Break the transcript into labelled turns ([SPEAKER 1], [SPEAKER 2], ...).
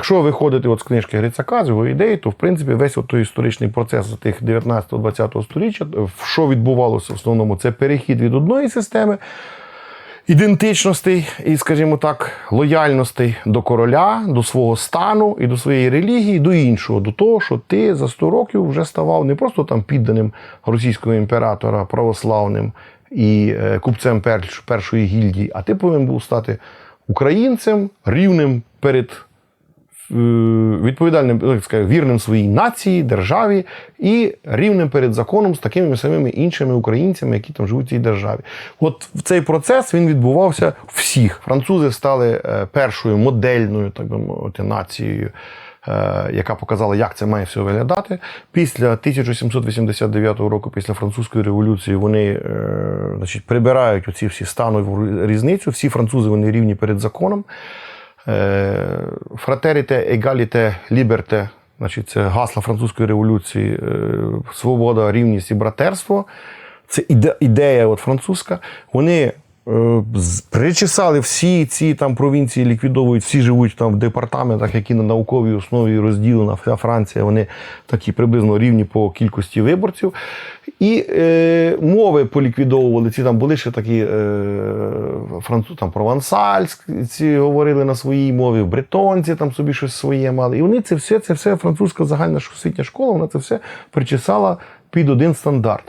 [SPEAKER 1] Якщо виходити от з книжки Грицака, з його ідеї, то в принципі весь от той історичний процес тих 19-20 століття, що відбувалося в основному, це перехід від одної системи ідентичностей і, скажімо так, лояльностей до короля, до свого стану і до своєї релігії, до іншого, до того, що ти за 100 років вже ставав не просто там підданим російського імператора православним і е, купцем першої гільдії, а ти повинен був стати українцем рівним перед е, відповідальним, ну, сказати, вірним своїй нації, державі і рівним перед законом з такими самими іншими українцями, які там живуть в цій державі. От цей процес він відбувався всіх. Французи стали е, першою модельною, так би мовити, нацією. е, Яка показала, як це має все виглядати. Після 1789 року, після французької революції, вони е, значить, прибирають оці всі станову різницю. Всі французи вони рівні перед законом. Фратеріте, егаліте, ліберте, значить, це гасла французької революції, е, свобода, рівність і братерство. Це іде- ідея от французька. Вони е, причесали всі ці там провінції, ліквідовують, всі живуть там в департаментах, які на науковій основі розділена. Вся Франція, вони такі приблизно рівні по кількості виборців. І е, мови поліквідовували. Ці там були ще такі е, француз, там провансальські говорили на своїй мові, бретонці там собі щось своє мали. І вони це все, це все французька загальна освітня школа, вона це все причесала під один стандарт.